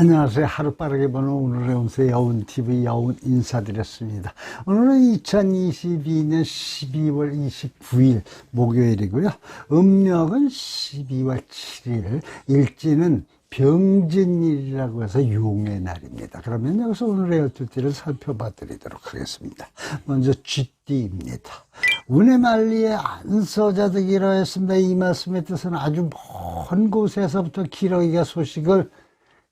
안녕하세요. 하루 빠르게 보는 오늘의 운세 여운TV 여운 인사드렸습니다. 오늘은 2022년 12월 29일 목요일이고요. 음력은 12월 7일, 일지는 병진일이라고 해서 용의 날입니다. 그러면 여기서 오늘의 12띠를 살펴봐 드리도록 하겠습니다. 먼저 쥐띠입니다. 운의 만리에 안서자득이라 했습니다. 이 말씀의 뜻은 아주 먼 곳에서부터 기러기가 소식을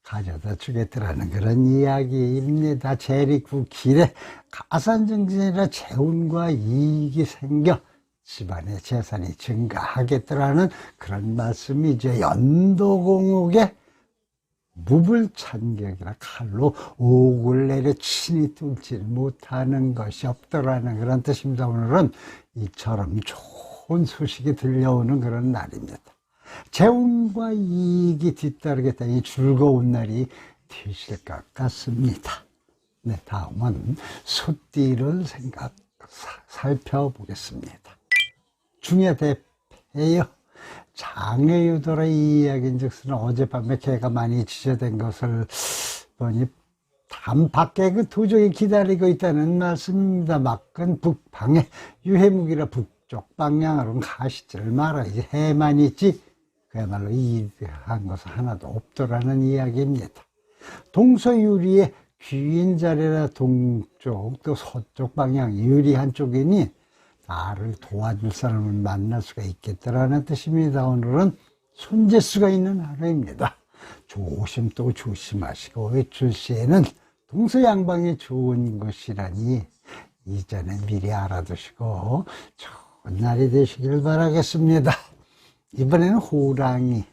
가져다 주겠더라는 그런 이야기입니다. 재리구 길에 가산정진이라 재운과 이익이 생겨 집안의 재산이 증가하겠더라는 그런 말씀이죠. 연도공옥에 무불찬격이라 칼로 옥을 내려 친히 뚫지 못하는 것이 없더라는 그런 뜻입니다. 오늘은 이처럼 좋은 소식이 들려오는 그런 날입니다. 재운과 이익이 뒤따르겠다. 이 즐거운 날이 되실 것 같습니다. 네, 다음은 소띠를 생각, 살펴보겠습니다. 중요 대패요. 장애유도라 이 이야기인 즉슨 어젯밤에 개가 많이 지저된 것을 보니 담 밖에 그 도적이 기다리고 있다는 말씀입니다. 막근 북방에 유해무기라 북쪽 방향으로 가시질 말아야지. 해만 있지 그야말로 이한 것은 하나도 없더라는 이야기입니다. 동서유리의 귀인 자리라 동쪽 또 서쪽 방향 유리 한 쪽이니 나를 도와줄 사람을 만날 수가 있겠다라는 뜻입니다. 오늘은 손재수가 있는 하루입니다. 조심 또 조심하시고 외출 시에는 동서양방이 좋은 것이라니 이전에 미리 알아두시고 좋은 날이 되시길 바라겠습니다. 이번에는 호랑이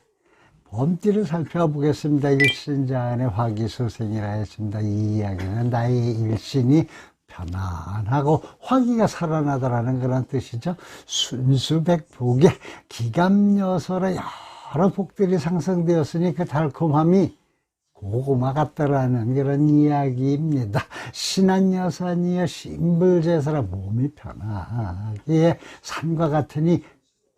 범띠를 살펴보겠습니다. 일신자안의 화기소생이라 했습니다. 이 이야기는 나의 일신이 편안하고 화기가 살아나더라는 그런 뜻이죠. 순수백복에 기감여설의 여러 복들이 상승되었으니 그 달콤함이 고구마 같다라는 그런 이야기입니다. 신한 여산이여 신불제사라 몸이 편하게 산과 같으니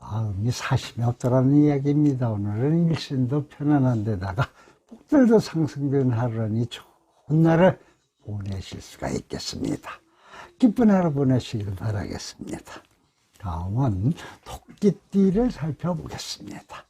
마음이 사심이 없더라는 이야기입니다. 오늘은 일신도 편안한 데다가 복들도 상승된 하루니 좋은 날을 보내실 수가 있겠습니다. 기쁜 하루 보내시길 바라겠습니다. 다음은 토끼띠를 살펴보겠습니다.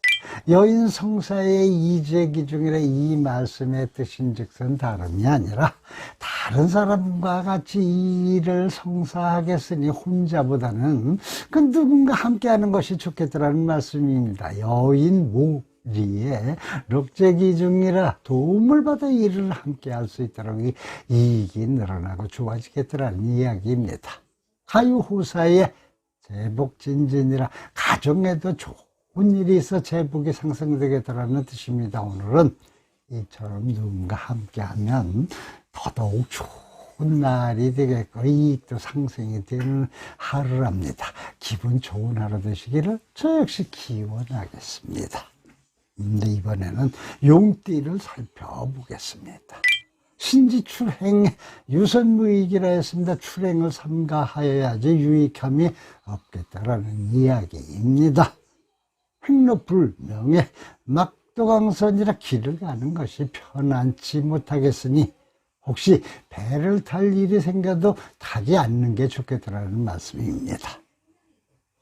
여인 성사의 이재기 중이라 이 말씀의 뜻인 즉슨 다름이 아니라 다른 사람과 같이 일을 성사하겠으니 혼자보다는 그 누군가 함께 하는 것이 좋겠더라는 말씀입니다. 여인 모리에 럭제기 중이라 도움을 받아 일을 함께 할 수 있도록 이익이 늘어나고 좋아지겠더라는 이야기입니다. 가유후사의 제복진진이라 가정에도 좋은 일이 있어 제복이 상승되겠다라는 뜻입니다. 오늘은 이처럼 누군가 함께하면 더더욱 좋은 날이 되겠고 이익도 상승이 되는 하루랍니다. 기분 좋은 하루 되시기를 저 역시 기원하겠습니다. 근데 이번에는 용띠를 살펴보겠습니다. 신지 출행 유선무익이라 했습니다. 출행을 삼가하여야지 유익함이 없겠다라는 이야기입니다. 횡로불명의 막도강선이라 길을 가는 것이 편안치 못하겠으니 혹시 배를 탈 일이 생겨도 타지 않는 게 좋겠다라는 말씀입니다.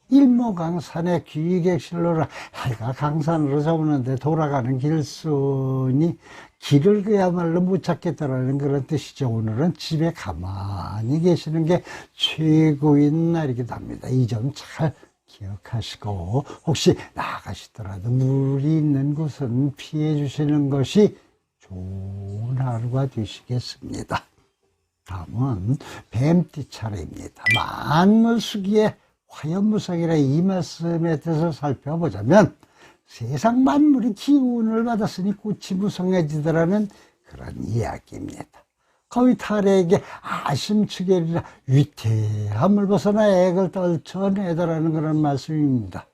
일모강산의 귀객실로라 해가 강산으로 저무는데 돌아가는 길순이 길을 그야말로 못 찾겠다라는 그런 뜻이죠. 오늘은 집에 가만히 계시는 게 최고인 날이기도 합니다. 이 점 잘 기억하시고 혹시 나가시더라도 물이 있는 곳은 피해 주시는 것이 좋은 하루가 되시겠습니다. 다음은 뱀띠 차례입니다. 만물 수기에 화염무성이라 이 말씀에 대해서 살펴보자면 세상 만물이 기운을 받았으니 꽃이 무성해지더라는 그런 이야기입니다. 거의 탈에게 아심추계리라 위태함을 벗어나 액을 떨쳐내더라는 그런 말씀입니다.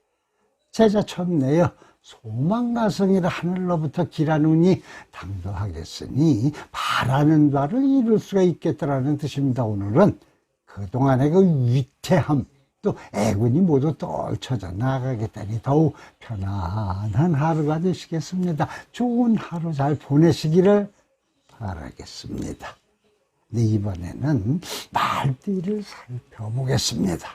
제자 쳤네요. 소망가성이라 하늘로부터 운이 당도하겠으니 바라는 바를 이룰 수가 있겠다라는 뜻입니다. 오늘은 그동안의 그 위태함, 또 애군이 모두 떨쳐져 나가겠다니 더욱 편안한 하루가 되시겠습니다. 좋은 하루 잘 보내시기를 바라겠습니다. 네, 이번에는 말띠를 살펴보겠습니다.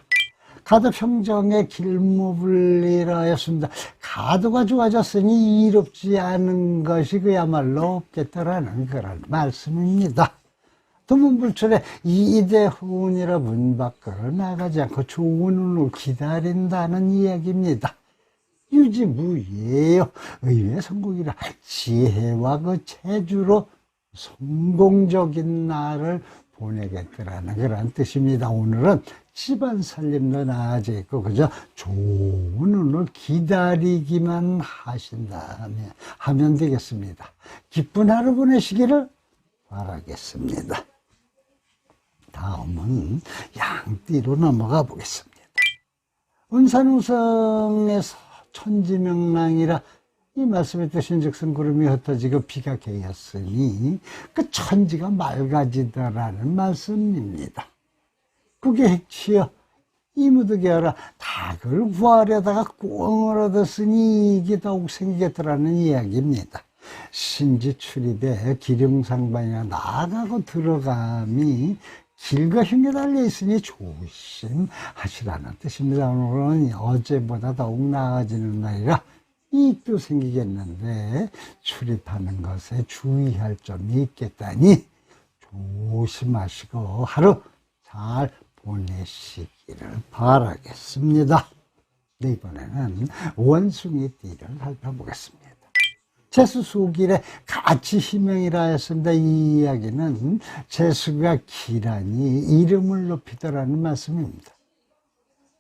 가도 평정의 길모불리라 하였습니다. 가도가 좋아졌으니 이롭지 않은 것이 그야말로 없겠더라는 그런 말씀입니다. 두문불출에 이대훈이라 문 밖으로 나가지 않고 좋은 운을 기다린다는 이야기입니다. 유지무예요. 의외 성공이라 지혜와 그 체주로 성공적인 날을 보내겠더라는 그런 뜻입니다. 오늘은 집안 살림도 나아지고 그저 좋은 운을 기다리기만 하신다면 하면 되겠습니다. 기쁜 하루 보내시기를 바라겠습니다. 다음은 양띠로 넘어가 보겠습니다. 운산우성에서 천지명랑이라 이 말씀의 뜻인 즉슨 구름이 흩어지고 비가 개였으니 그 천지가 맑아지더라는 말씀입니다. 국의 핵치여 이무득이하라 닭을 구하려다가 꽁을 얻었으니 이게 더욱 생기겠더라는 이야기입니다. 신지 출입에 기름상반이나 나가고 들어감이 길과 흉에 달려 있으니 조심하시라는 뜻입니다. 오늘은 어제보다 더욱 나아지는 날이라 이익도 생기겠는데 출입하는 것에 주의할 점이 있겠다니 조심하시고 하루 잘 보내시기를 바라겠습니다. 네, 이번에는 원숭이 띠를 살펴보겠습니다. 재수 수길에 같이 희명이라 했습니다. 이 이야기는 재수가 기라니 이름을 높이더라는 말씀입니다.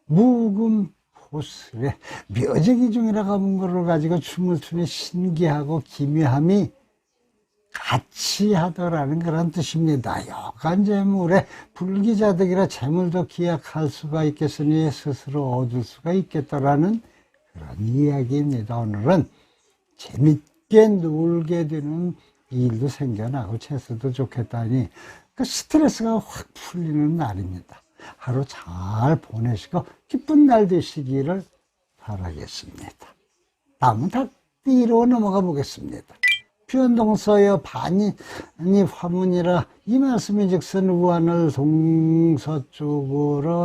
묵음 포슬에 묘적이 중이라고 하는 것을 가지고 춤을 추니 신기하고 기묘함이 같이 하더라는 그런 뜻입니다. 여간 재물에 불기자득이라 재물도 기약할 수가 있겠으니 스스로 얻을 수가 있겠다라는 그런 이야기입니다. 오늘은 재밌게 놀게 되는 일도 생겨나고 체스도 좋겠다니 그 스트레스가 확 풀리는 날입니다. 하루 잘 보내시고 기쁜 날 되시기를 바라겠습니다. 다음은 닭띠로 넘어가 보겠습니다. 표현동서여 반이 화문이라 이 말씀이 즉슨 우한을 동서쪽으로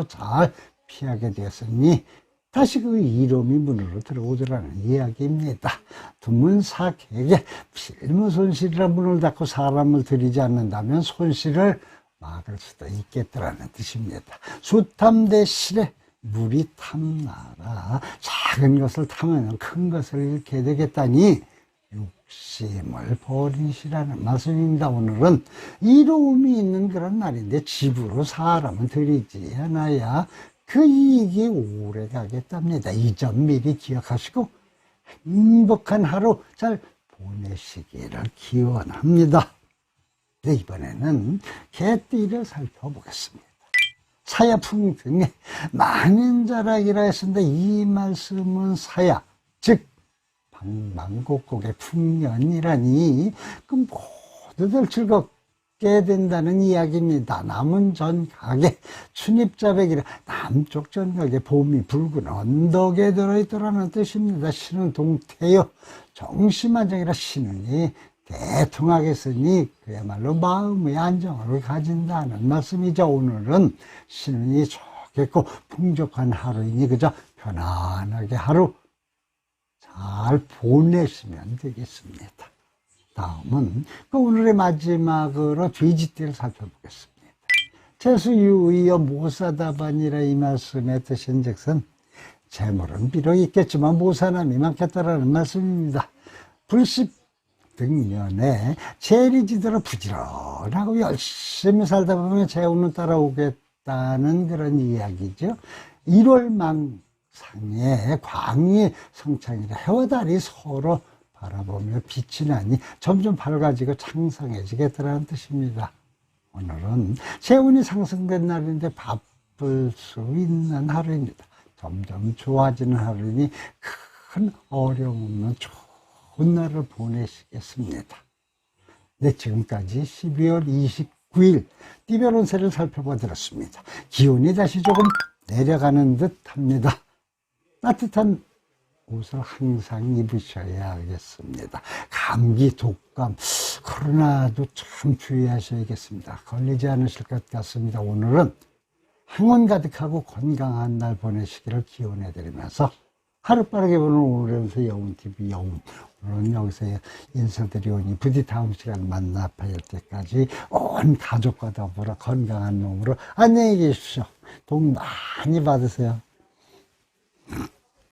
잘 피하게 되었으니 다시 그 이름이 문으로 들어오더라는 이야기입니다. 두문사객에 필무 손실이라 문을 닫고 사람을 들이지 않는다면 손실을 막을 수도 있겠더라는 뜻입니다. 수탐 대 실에 물이 탐나라. 작은 것을 탐하면 큰 것을 잃게 되겠다니 욕심을 버리시라는 말씀입니다. 오늘은 이로움이 있는 그런 날인데 집으로 사람을 들이지 않아야 그 이익이 오래 가겠답니다. 이 점 미리 기억하시고 행복한 하루 잘 보내시기를 기원합니다. 네, 이번에는 개띠를 살펴보겠습니다. 사야풍 등에 만인자락이라 했습니다. 이 말씀은 사야, 즉 방방곡곡의 풍년이라니 그 모두들 즐겁게 된다는 이야기입니다. 남은 전각에 춘입자백이라 남쪽 전각에 봄이 붉은 언덕에 들어있더라는 뜻입니다. 신은 동태요 정심안정이라 신은이 대통하겠으니 그야말로 마음의 안정을 가진다는 말씀이죠. 오늘은 신운이 좋겠고 풍족한 하루이니 그저 편안하게 하루 잘 보내시면 되겠습니다. 다음은 그 오늘의 마지막으로 돼지띠를 살펴보겠습니다. 재수유의여 모사다반이라 이 말씀의 뜻인 즉슨 재물은 비록 있겠지만 모사남이 많겠다라는 말씀입니다. 불십 등년에 재리 지대로 부지런하고 열심히 살다 보면 재운은 따라오겠다는 그런 이야기죠. 1월 망 상에 광이 성창이라 해와 달이 서로 바라보며 빛이 나니 점점 밝아지고 창성해지겠다는 뜻입니다. 오늘은 재운이 상승된 날인데 바쁠 수 있는 하루입니다. 점점 좋아지는 하루니 큰 어려움 없는 좋은 날을 보내시겠습니다. 네, 지금까지 12월 29일 띠별 운세를 살펴보았습니다. 기온이 다시 조금 내려가는 듯 합니다. 따뜻한 옷을 항상 입으셔야 하겠습니다. 감기, 독감, 코로나도 참 주의하셔야겠습니다. 걸리지 않으실 것 같습니다. 오늘은 행운 가득하고 건강한 날 보내시기를 기원해 드리면서 하루 빠르게 보는 오늘의 여운TV 여운. 오늘은 여기서 인사드리오니 부디 다음 시간 만나 뵐 때까지 온 가족과 더불어 건강한 몸으로 안녕히 계십시오. 복 많이 받으세요.